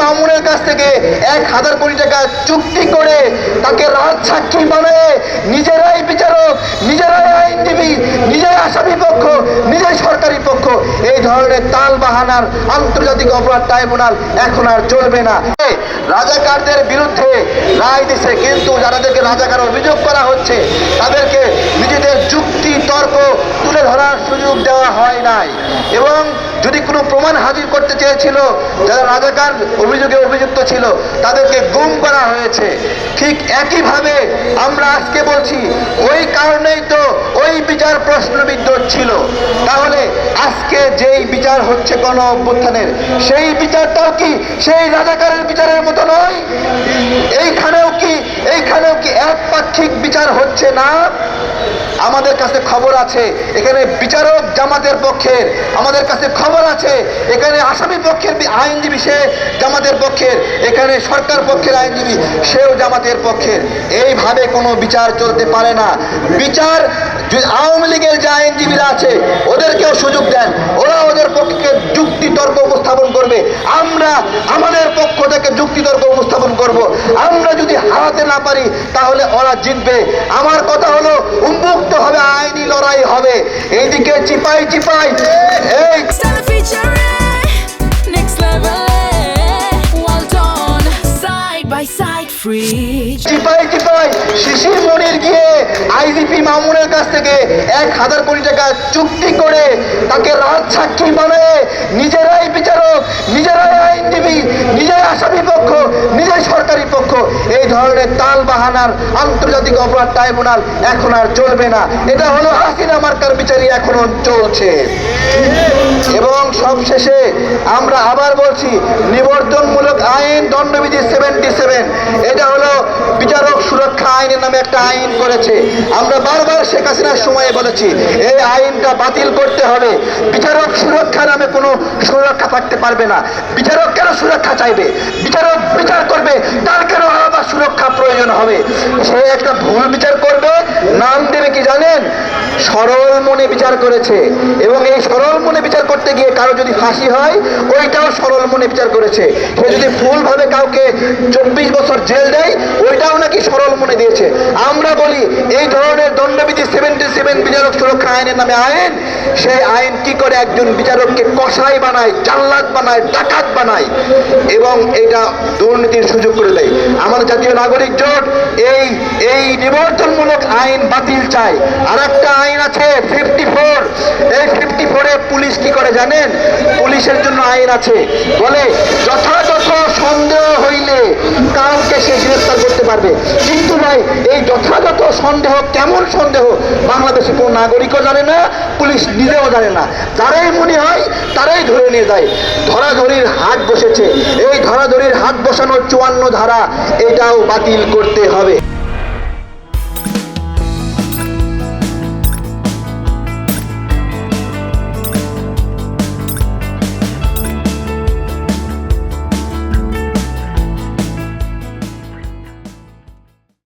মামুনের কাছ থেকে এক হাজার কোটি টাকা চুক্তি করে তাকে রাজ সাক্ষী বানায়। নিজেরাই বিচারক, নিজেরাই আইনজীবী, নিজেরাই আসামি পক্ষ নিজেই সরকারি পক্ষ। এই ধরনের তাল বাহানার আন্তর্জাতিক অপরাধ ট্রাইব্যুনাল এখন আর চলবে না। রাজাকারদের বিরুদ্ধে রায় দিছে, কিন্তু যাদেরকে রাজাকার অভিযোগ করা হচ্ছে, তাদেরকে নিজেদের যুক্তি তর্ক তুলে ধরার সুযোগ দেওয়া হয় নাই। এবং যদি কোনো প্রমাণ হাজির করতে চেয়েছিল, যারা রাজাকার অভিযোগে অভিযুক্ত ছিল, তাদেরকে গুম করা হয়েছে। ঠিক একইভাবে আমরা আজকে বলছি, ওই কারণেই তো ওই বিচার প্রশ্নবিদ্ধ ছিল। তাহলে আজকে যেই বিচার হচ্ছে গণ অভ্যুত্থানের সেই বিচারটাও কি সেই রাজাকারের বিচারের মতো নয়? এইখানেও কি এইখানেও কি একপাক্ষিক বিচার হচ্ছে না? আমাদের কাছে খবর আছে, এখানে বিচারক জামাতের পক্ষের, আমাদের কাছে খবর আছে, এখানে আসামি পক্ষের আইনজীবী সে জামাতের পক্ষের, এখানে সরকার পক্ষের আইনজীবী সেও জামাতের পক্ষের। এইভাবে কোনো বিচার চলতে পারে না। বিচার আওয়ামী লীগের যে আইনজীবীরা আছে, ওদেরকেও সুযোগ দেন। ওরা ওদের পক্ষে যুক্তি তর্ক উপস্থাপন করবে। আমরা আমাদের পক্ষ থেকে যুক্তি তর্ক করব। আমরা যদি হারাতে না পারি তাহলে ওরা জিতবে। আমার কথা হলো উন্মুক্ত হবে আইনি লড়াই হবে। এইদিকে চিপাই চিপাই। এই. চিপাই চিপাই শিশির মনির গিয়ে আইজিপি মামুনের কাছ থেকে এক হাজার কোটি টাকা চুক্তি করে তাকে রাজ সাক্ষী বানায়। নিজেরাই বিচারক নিজেরাই আইনজীবী নিজেই আসামি পক্ষ নিজেই সরকারি পক্ষ, এই ধরনের তাল বাহানার আন্তর্জাতিক অপরাধ ট্রাইব্যুনাল এখন আর চলবে না। এটা হলো হাসিনা মার্কার বিচারই এখনও চলছে। এবং সবশেষে আমরা আবার বলছি, নিবর্তনমূলক আইন দণ্ডবিধি সেভেন্টি সেভেন এটা হলো বিচারক সুরক্ষা আইনের নামে একটা আইন করেছে। আমরা বারবার শেখ হাসিনার সময়ে বলেছি, এই আইনটা বাতিল করতে হবে বিচারক সুরক্ষা নামে কোনো সুরক্ষা থাকতে পারবে না। বিচারক কেন সুরক্ষা চাইবে? বিচারক বিচার করবে, তার কেন আলাদা সুরক্ষা প্রয়োজন হবে? সে একটা ভুল বিচার করবে, নাম দেবে কি জানেন? সরল মনে বিচার করেছে। এবং এই সরল মনে বিচার করতে গিয়ে কারও যদি ফাঁসি হয়, ওইটাও সরল মনে বিচার করেছে। সে যদি ভুলভাবে কাউকে চব্বিশ বছর জেল দেয়, ওইটাও নাকি সরল মনে দিয়েছে। আমরা বলি, এই ধরনের দণ্ডবিধি সেভেন্টি সেভেন বিচারক সুরক্ষা আইনের নামে আইন, সেই আইন কি করে একজন বিচারককে কষাই বানায়, জাল্লাদ বানায়, ডাকাত বানায়? এবং এটা দুর্নীতির সুযোগ করে দেয়। আমাদের জাতীয় নাগরিক জোট, এই এই নিবর্তনমূলক আইন বাতিল চায়। আর একটা আইন আছে ফিফটি ফোর এই ফিফটি ফোরে পুলিশ কি করে জানেন? পুলিশের জন্য আইন আছে। বলে, যথাযথ সন্দেহ হইলে কাউকে সে গ্রেফতার করতে পারবে। কিন্তু ভাই, এই যথাযথ সন্দেহ কেমন সন্দেহ? বাংলাদেশে নাগরিকও জানে না, পুলিশ নিজেও জানে না। যারাই মনে হয়, তারাই ধরে নিয়ে যায়। ধরাধরির হাট বসেছে। এই ধরাধরির হাট বসানোর চুয়ান্ন ধারা এটাও বাতিল করতে হবে।